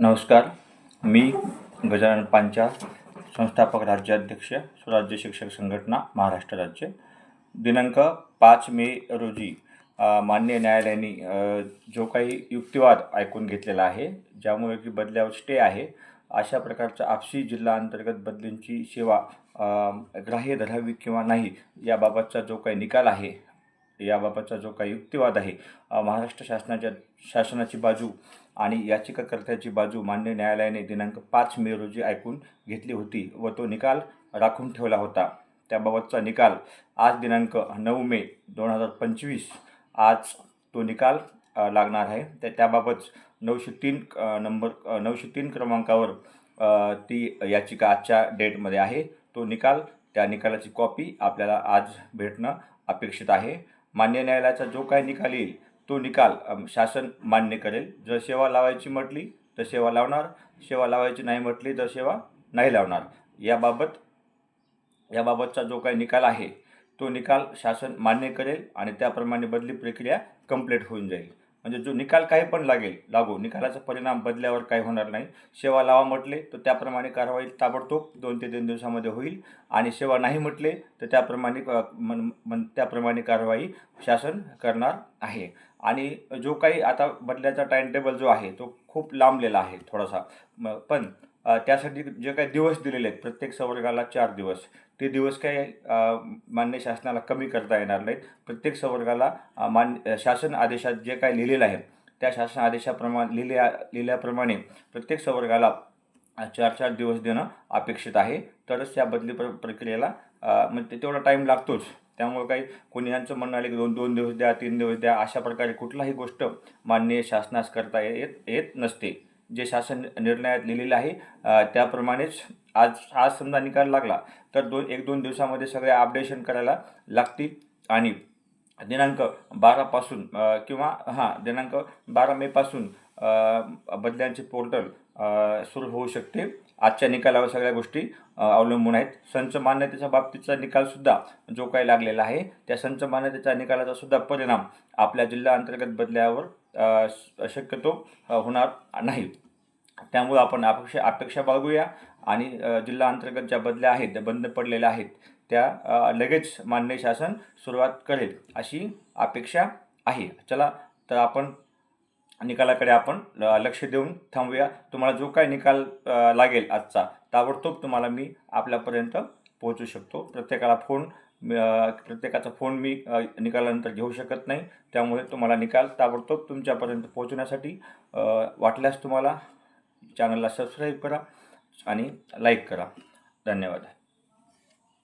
नमस्कार मी गजानन पांचाळ संस्थापक राज्याध्यक्ष स्वराज्य शिक्षक संघटना महाराष्ट्र राज्य. दिनांक पाच मे रोजी मान्य न्यायालयाने जो काही युक्तिवाद ऐकून घेतलेला आहे ज्यामुळे की बदल्यावर स्टे आहे अशा प्रकारच्या आपसी जिल्हा अंतर्गत बदलींची सेवा ग्राह्य धरावी किंवा नाही याबाबतचा जो काही निकाल आहे याबाबतचा जो काही युक्तिवाद आहे महाराष्ट्र शासनाच्या शासनाची बाजू आणि याचिकाकर्त्याची बाजू मान्य न्यायालयाने दिनांक पाच मे रोजी ऐकून घेतली होती व तो निकाल राखून ठेवला होता. त्याबाबतचा निकाल आज दिनांक नऊ मे दोन हजार पंचवीस आज तो निकाल लागणार आहे. त्या त्याबाबत नऊशे तीन नंबर नऊशे तीन क्रमांकावर ती याचिका आजच्या डेटमध्ये आहे. तो निकाल त्या निकालाची कॉपी आपल्याला आज भेटणं अपेक्षित आहे. मान्य न्यायालयाचा जो काही निकाल येईल तो निकाल शासन मान्य करेल. जर सेवा लावायची म्हटली तर सेवा लावणार. सेवा लावायची नाही म्हटली तर सेवा नाही लावणार. याबाबत याबाबतचा जो काही निकाल आहे तो निकाल शासन मान्य करेल आणि त्याप्रमाणे बदली प्रक्रिया कंप्लीट होऊन जाईल. म्हणजे जो निकाल काही पण लागेल लागू. निकालाचा परिणाम बदल्यावर काही होणार नाही. सेवा लावा म्हटले तर त्याप्रमाणे कारवाई ताबडतोब दोन ते तीन दिवसामध्ये होईल. आणि सेवा नाही म्हटले तर त्याप्रमाणे मन मन त्याप्रमाणे कारवाई शासन करणार आहे. आणि जो काही आता बदल्याचा टाईम टेबल जो आहे तो खूप लांबलेला आहे थोडासा. पण त्यासाठी जे काही दिवस दिलेले आहेत प्रत्येक संवर्गाला चार दिवस. ते दिवस काही मान्य शासनाला कमी करता येणार नाहीत. प्रत्येक संवर्गाला मान्य मान शासन आदेशात जे काही लिहिलेलं आहे त्या शासन आदेशाप्रमाणे लिहिल्या लिहिल्याप्रमाणे प्रत्येक संवर्गाला चार चार दिवस देणं अपेक्षित आहे. तरच त्या बदली प्र प्रक्रियेला म्हणजे तेवढा टाईम लागतोच. त्यामुळे काही कोणी यांचं म्हणणं आलं की दोन दोन दिवस द्या तीन दिवस द्या अशा प्रकारे कुठलाही गोष्ट मान्य शासनास करता येत येत नसते. जे शासन निर्णयात लिहिलेलं आहे त्याप्रमाणेच आज आज समजा निकाल लागला तर दोन एक दोन दिवसामध्ये सगळे अपडेशन करायला लागतील आणि दिनांक बारापासून किंवा हां दिनांक बारा मेपासून बदल्यांचे पोर्टल सुरू होऊ शकते. आजच्या निकालावर सगळ्या गोष्टी अवलंबून आहेत. संच मान्यतेच्या बाबतीतचा निकालसुद्धा जो काही लागलेला आहे त्या संच मान्यतेच्या निकालाचा सुद्धा परिणाम आपल्या जिल्हा अंतर्गत बदल्यावर शक्यतो होणार नाही. त्यामुळे आपण अपेक्षा अपेक्षा बाळगूया आणि जिल्हा अंतर्गत ज्या बदल्या आहेत त्या बंद पडलेल्या आहेत त्या लगेच मान्य शासन सुरुवात करेल अशी अपेक्षा आहे. चला तर आपण निकालाकडे आपण लक्ष देऊन थांबूया. तुम्हाला जो काय निकाल लागेल आजचा ताबडतोब तुम्हाला मी आपल्यापर्यंत पोहोचू शकतो. प्रत्येकाला फोन प्रत्येकाचा फोन मी निकालानंतर घेऊ शकत नाही. त्यामुळे तुम्हाला निकाल ताबडतोब तुमच्यापर्यंत पोहोचण्यासाठी वाटल्यास तुम्हाला चॅनलला सबस्क्राईब करा आणि लाईक करा. धन्यवाद.